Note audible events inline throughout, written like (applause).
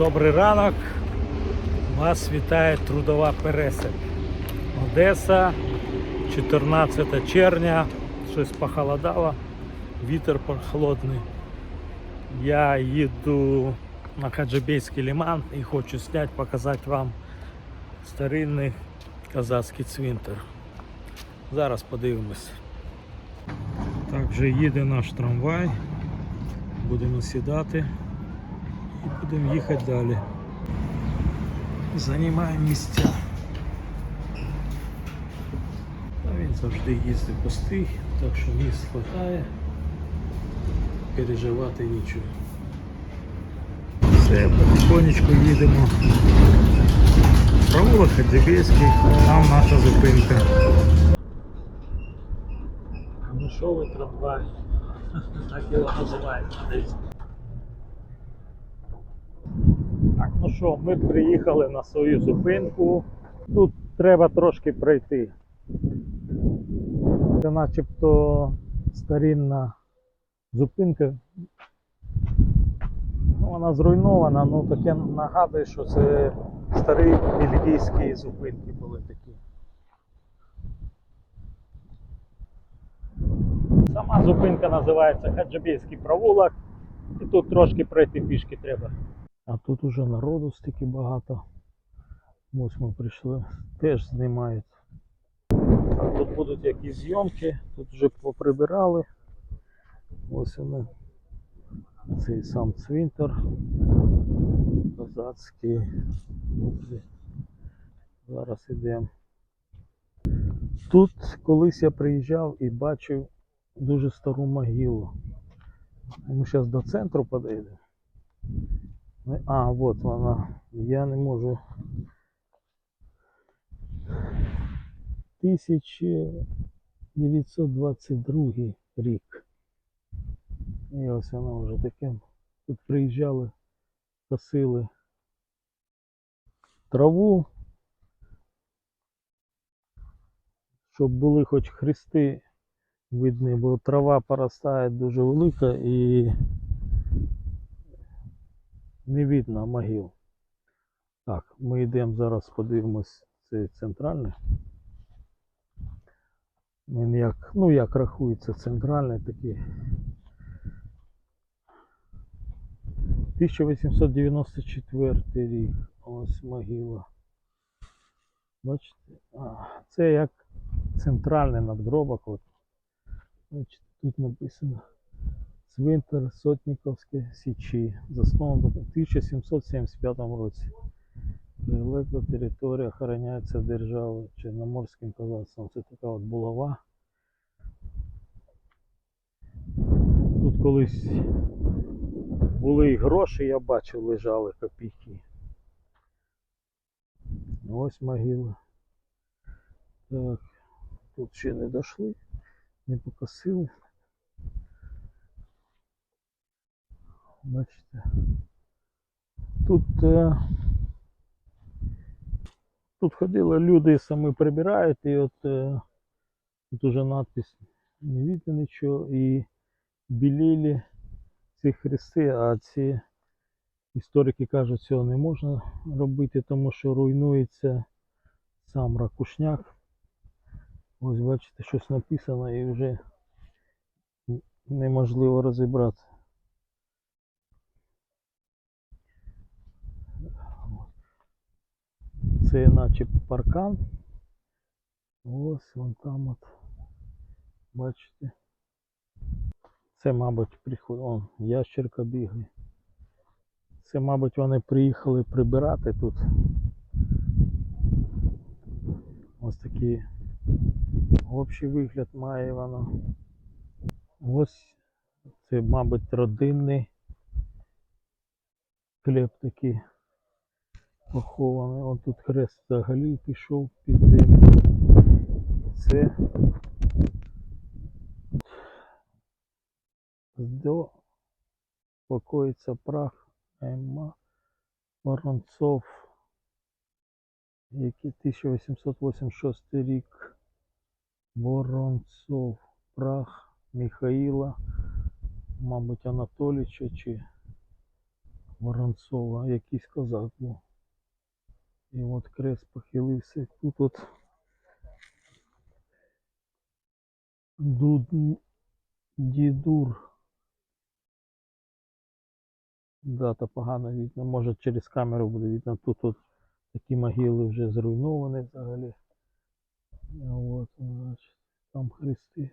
Добрий ранок. Вас вітає трудова пересадь. Одеса, 14 червня. Щось похолодало, вітер прохолодний. Я їду на Хаджибейський лиман і хочу зняти, показати вам старинний казацький цвинтар. Зараз подивимось. Так, вже їде наш трамвай. Будемо сідати і будемо їхати далі. Займаємо місця. Та він завжди їздить пустий, так що місць хватає. Переживати нічого. Все, потихонечку їдемо. Провулок Хадзибейський, там наша зупинка. Камишовий трамвай. (laughs) Так його називають десь. Так, ну що, ми приїхали на свою зупинку. Тут треба трошки пройти. Це начебто старинна зупинка. Ну, вона зруйнована, ну таке нагадує, що це старі бельгійські зупинки були такі. Сама зупинка називається Хаджабійський провулок. І тут трошки пройти пішки треба. А тут уже народу стільки багато. Ось ми прийшли, теж знімають. А тут будуть якісь зйомки, тут вже поприбирали. Ось вони. Цей сам цвинтар. Козацький. Зараз йдемо. Тут колись я приїжджав і бачив дуже стару могилу. Ми зараз до центру подійдемо. Ну, А, от вона. Я не можу. 1922 рік. І ось вона вже таким. Тут приїжджали, косили траву, щоб були хоч хрести видні, бо трава поростає дуже велика і не видно могил. Так, ми йдемо зараз, подивимось цей центральний. Він як, ну як рахується центральний такий. 1894 рік. Ось могила. Бачите? А, це як центральний надгробок. От. Бачите, тут написано. Цвинтар Сотниковської Січі, заснований в 1775 році. Прилегла територія охороняється державою Чорноморським козацтвом. Це така от булава. Тут колись були і гроші, я бачив, лежали копійки. Ось могила. Так, тут ще не дійшли, не покосили. Бачите. Тут, е, тут ходили люди самі прибирають, і от е, тут уже надпись не видно нічого, і білілі ці хрести, а ці історики кажуть, цього не можна робити, тому що руйнується сам ракушняк. Ось бачите, щось написано і вже неможливо розібрати. Це наче паркан. Ось вон там от. Бачите. Це, мабуть, приход. Он, ящерка бігає. Це, мабуть, вони приїхали прибирати тут. Ось такий общий вигляд має воно. Ось це, мабуть, родинний склеп такий похований. Он тут хрест взагалі пішов під землю. Це до покоїться прах Емма Воронцов, який 1886 рік. Воронцов, прах Михаїла, мабуть, Анатолійовича чи Воронцова, якийсь козак був. І от крест похилився. Тут от Дуд... Дідур. Дата погано видно. Може через камеру буде видно. Тут от такі могили вже зруйновані взагалі. От, значить, там хрести.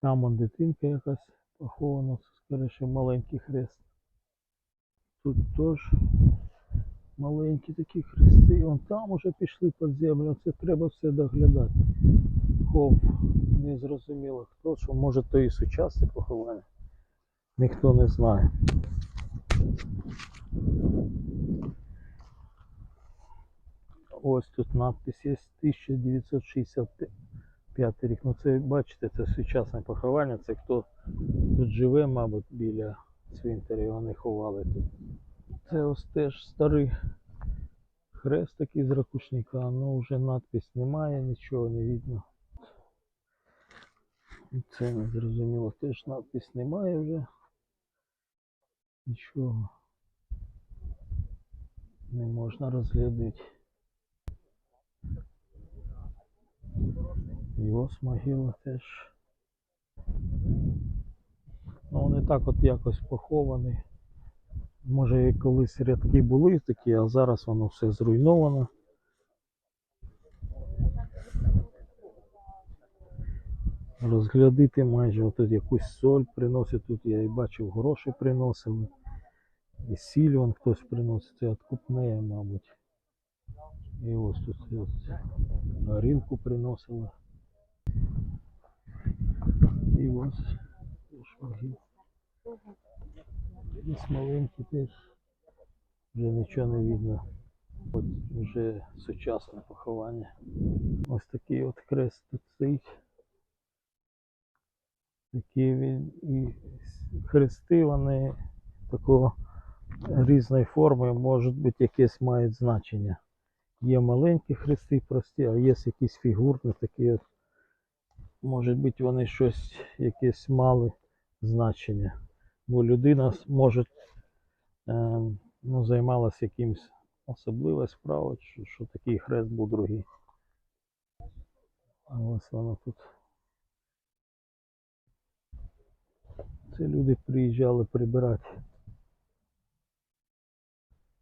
Там он дитинка якась похована, скоріше маленький хрест. Тут теж маленькі такі хрести. Вон там уже пішли під землю. Це треба все доглядати. Хов не зрозуміло хто, що може то і сучасне поховання. Ніхто не знає. Ось тут надпись є 1965 рік. Ну це бачите, це сучасне поховання. Це хто тут живе, мабуть, біля цвинтаря. Вони ховали тут. Це ось теж старий хрест такий з ракушника, але вже надпись немає, нічого не видно. Це не зрозуміло, теж надпись немає вже. Нічого не можна розглядати. Ось могила теж. Ну, вони так от якось поховані. Може колись рядки були такі, а зараз воно все зруйновано. Розглядити майже отут якусь соль приносить. Тут я і бачив гроші приносили. І сіль вон хтось приносить, це откупне, мабуть. І ось тут ось горілку приносили. І ось могил. Ось теж. Вже нічого не видно. От вже сучасне поховання. Ось такий от крест тут стоїть. Такі він і хрести вони такого різної форми, можуть бути якесь мають значення. Є маленькі хрести прості, а є якісь фігурні такі. От. Може бути вони щось якесь мали значення. Бо людина може е, ну, займалася якимось особливою справою, що, що такий хрест був другий. А ось воно тут. Це люди приїжджали прибирати.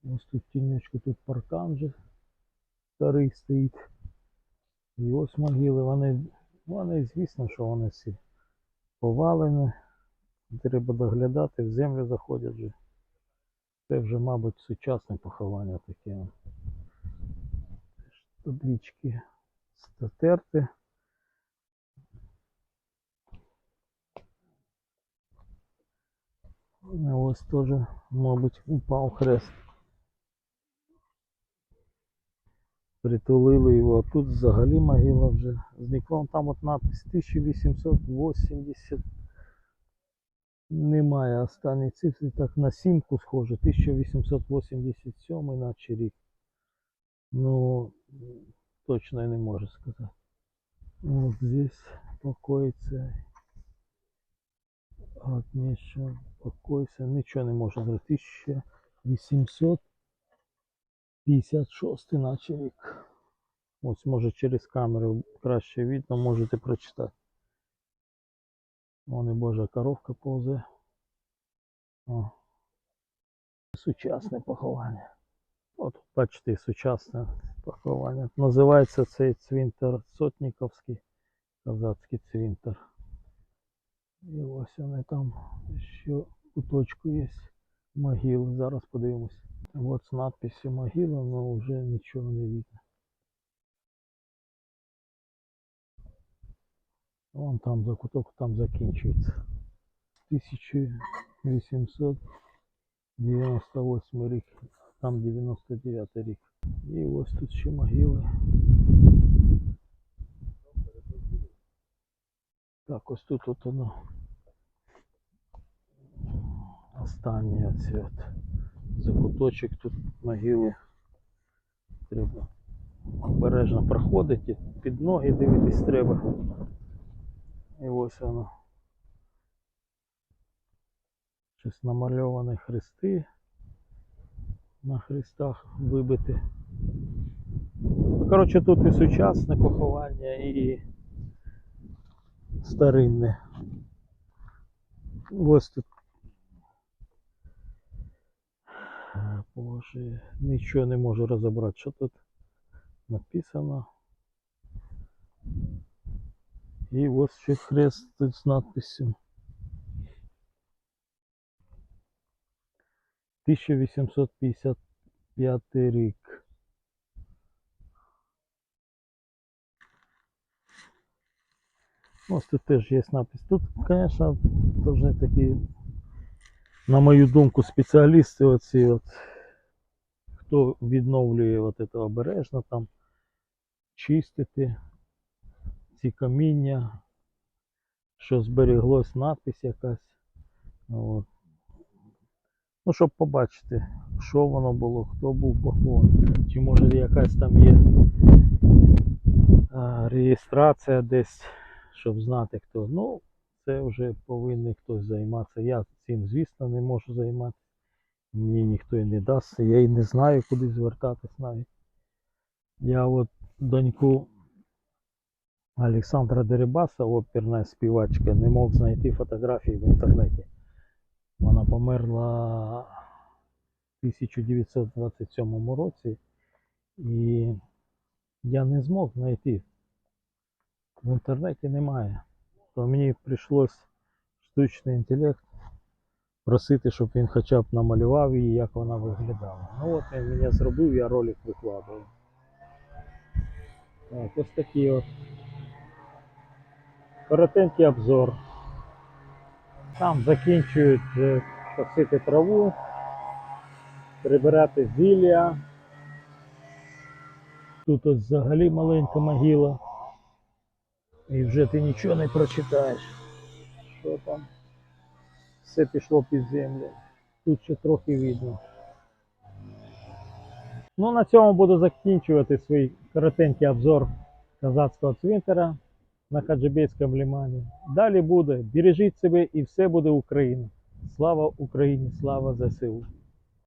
Ось тут тіньочку, тут паркан вже старий стоїть. І ось могили, вони, вони звісно, що вони всі повалені. Треба доглядати, в землю заходять вже. Це вже, мабуть, сучасне поховання таке. Затерти. А Ось теж, мабуть, упав хрест. Притулили його, а тут взагалі могила вже зникла. Там от надпис 1880. Немає останньої цифри, так на сімку схоже. 1887 наче рік. Ну, точно я не можу сказати. Вот здесь покоїться. От нічого, покойся, нічого не можу зробити. 1856 наче рік. Ось може через камеру краще видно, можете прочитати. Вон і Божа коровка повзе. О. Сучасне поховання. От бачите, сучасне поховання. Називається цей цвинтар Сотніковський, козацький цвинтар. І ось вони там ще куточку є могили. Зараз подивимось. От з надписью могила, але вже нічого не видно. Вон там за куток там закінчується. 1898 рік, там 99 рік. І ось тут ще могили. Так, ось тут от воно. Останні оці от закуточок тут могили. Треба обережно проходити, під ноги дивитись треба. І ось воно. щось намальовані хрести. На хрестах вибити. Ну, коротше, тут і сучасне поховання, і старинне. Ось тут. Боже, нічого не можу розібрати, що тут написано. І ось ще хрест тут з надписью. 1855 рік. Ось тут теж є напис. Тут, звісно, дуже такі, на мою думку, спеціалісти оці от, хто відновлює от це обережно там, чистити ці каміння, що зберіглось надпись якась. От. Ну, щоб побачити, що воно було, хто був похований, чи може якась там є реєстрація десь, щоб знати хто. Ну, це вже повинен хтось займатися. Я цим, звісно, не можу займатися. Мені ніхто і не дасть. Я і не знаю, куди звертатись навіть. Я от доньку Олександра Дерибаса, оперна співачка, не мог знайти фотографії в інтернеті. Вона померла в 1927 році, і я не змог знайти. В інтернеті немає. То мені прийшлось штучний інтелект просити, щоб він хоча б намалював її, як вона виглядала. Ну от він мене зробив, я ролик викладаю. Так, ось такий от коротенький обзор. Там закінчують е, косити траву, прибирати зілля. Тут ось взагалі маленька могила. І вже ти нічого не прочитаєш. Що там? Все пішло під землю. Тут ще трохи видно. Ну, на цьому буду закінчувати свій коротенький обзор казацького цвинтара на Каджибейському лимані. Далі буде. Бережіть себе і все буде Україна. Слава Україні, слава ЗСУ.